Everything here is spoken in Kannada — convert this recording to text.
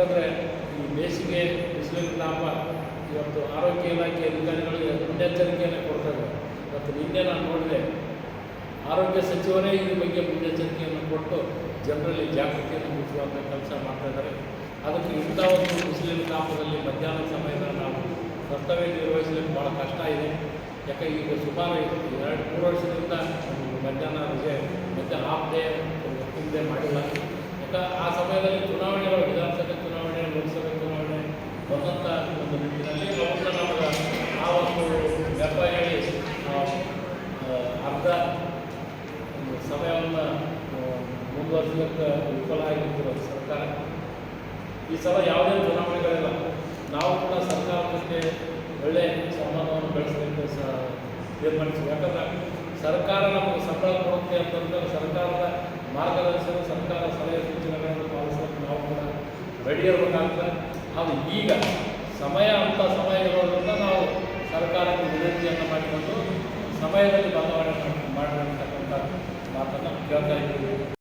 ಯಾಕಂದರೆ ಈ ಬೇಸಿಗೆ ಬಿಸಿಲಿನ ತಾಪ, ಇವತ್ತು ಆರೋಗ್ಯ ಇಲಾಖೆ ಅಧಿಕಾರಿಗಳಿಗೆ ಮುನ್ನೆಚ್ಚರಿಕೆಯನ್ನು ಕೊಡ್ತಾರೆ ಇವತ್ತು ನಿನ್ನೆ ನಾನು ನೋಡಿದೆ, ಆರೋಗ್ಯ ಸಚಿವರೇ ಇದ್ರ ಬಗ್ಗೆ ಮುನ್ನೆಚ್ಚರಿಕೆಯನ್ನು ಕೊಟ್ಟು ಜನರಲ್ಲಿ ಜಾಗೃತಿಯನ್ನು ಮುಚ್ಚುವಂಥ ಕೆಲಸ ಮಾಡ್ತಾ ಇದ್ದಾರೆ. ಅದಕ್ಕೆ ಇಂಥ ಒಂದು ಬಿಸಿಲಿನ ತಾಪದಲ್ಲಿ ಮಧ್ಯಾಹ್ನ ಸಮಯದಲ್ಲಿ ನಾವು ಕರ್ತವ್ಯ ನಿರ್ವಹಿಸಲಿಕ್ಕೆ ಭಾಳ ಕಷ್ಟ ಇದೆ. ಯಾಕೆ ಈಗ ಸುಮಾರು ಎರಡು, ಮೂರು ವರ್ಷದಿಂದ ಮಧ್ಯಾಹ್ನ ರಜೆ ಮತ್ತೆ ಹಾಫ್ ಡೇ ಮಾಡಿಲ್ಲ. ಸಮಯವನ್ನು ಮುಂದುವರಿಸಲಿಕ್ಕೆ ವಿಫಲ ಆಗಿರ್ತಿರೋ ಸರ್ಕಾರ. ಈ ಸಲ ಯಾವುದೇ ಚುನಾವಣೆಗಳಿಲ್ಲ. ನಾವು ಕೂಡ ಸರ್ಕಾರದೊಂದಿಗೆ ಒಳ್ಳೆಯ ಒಳ್ಳೆ ಸಂಬಂಧವನ್ನು ಬೆಳೆಸಲಿಕ್ಕೆ ಸಹ ತೀರ್ಮಾನಿಸಿದ್ವಿ ಯಾಕಂದ್ರೆ ಸರ್ಕಾರ ನಮಗೆ ಸಂಬಳ ಕೊಡುತ್ತೆ ಅಂತಂದ್ರೆ ಸರ್ಕಾರದ ಮಾರ್ಗದರ್ಶನ ಸರ್ಕಾರ ಸಲಹೆ ಸೂಚನೆಗಳನ್ನು ಪಾಲಿಸಲಿಕ್ಕೆ ನಾವು ಕೂಡ ರೆಡಿ ಇರಬೇಕಾಗ್ತದೆ. ಅದು ಈಗ ಸಮಯ ಅಂತ ಸಮಯ ಇರೋದ್ರಿಂದ ನಾವು ಸರ್ಕಾರಕ್ಕೆ ವಿನಂತಿಯನ್ನು ಮಾಡಿಕೊಂಡು ಸಮಯದಲ್ಲಿ ಬದಲಾವಣೆ ಮಾಡಿ ಮಾತನ್ನು ಕೇಳ್ತಾ ಇದ್ದೀವಿ